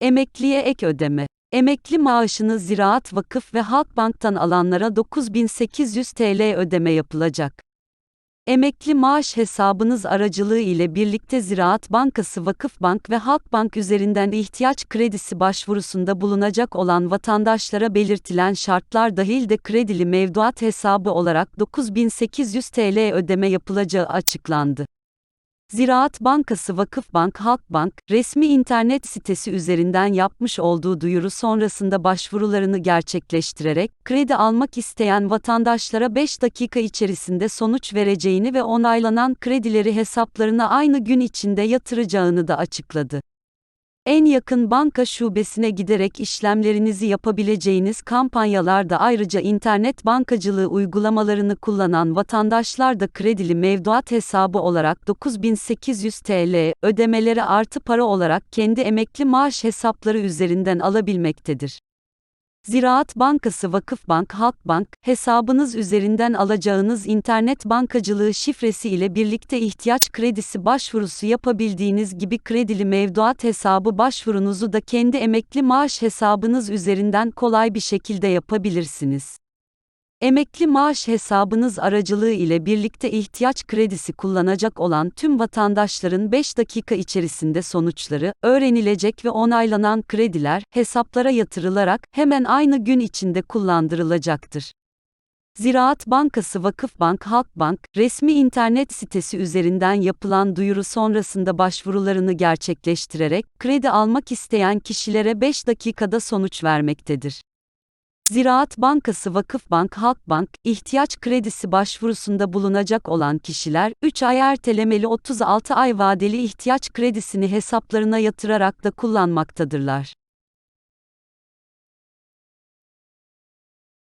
Emekliye ek ödeme. Emekli maaşını Ziraat Vakıf ve Halkbank'tan alanlara 9800 TL ödeme yapılacak. Emekli maaş hesabınız aracılığı ile birlikte Ziraat Bankası Vakıfbank ve Halkbank üzerinden ihtiyaç kredisi başvurusunda bulunacak olan vatandaşlara belirtilen şartlar dahil de kredili mevduat hesabı olarak 9800 TL ödeme yapılacağı açıklandı. Ziraat Bankası Vakıfbank Halkbank, resmi internet sitesi üzerinden yapmış olduğu duyuru sonrasında başvurularını gerçekleştirerek, kredi almak isteyen vatandaşlara 5 dakika içerisinde sonuç vereceğini ve onaylanan kredileri hesaplarına aynı gün içinde yatıracağını da açıkladı. En yakın banka şubesine giderek işlemlerinizi yapabileceğiniz kampanyalarda ayrıca internet bankacılığı uygulamalarını kullanan vatandaşlar da kredili mevduat hesabı olarak 9800 TL ödemeleri artı para olarak kendi emekli maaş hesapları üzerinden alabilmektedir. Ziraat Bankası Vakıfbank Halkbank, hesabınız üzerinden alacağınız internet bankacılığı şifresi ile birlikte ihtiyaç kredisi başvurusu yapabildiğiniz gibi kredili mevduat hesabı başvurunuzu da kendi emekli maaş hesabınız üzerinden kolay bir şekilde yapabilirsiniz. Emekli maaş hesabınız aracılığı ile birlikte ihtiyaç kredisi kullanacak olan tüm vatandaşların 5 dakika içerisinde sonuçları, öğrenilecek ve onaylanan krediler, hesaplara yatırılarak, hemen aynı gün içinde kullandırılacaktır. Ziraat Bankası Vakıfbank Halkbank, resmi internet sitesi üzerinden yapılan duyuru sonrasında başvurularını gerçekleştirerek, kredi almak isteyen kişilere 5 dakikada sonuç vermektedir. Ziraat Bankası Vakıfbank Halkbank, ihtiyaç kredisi başvurusunda bulunacak olan kişiler, 3 ay ertelemeli 36 ay vadeli ihtiyaç kredisini hesaplarına yatırarak da kullanmaktadırlar.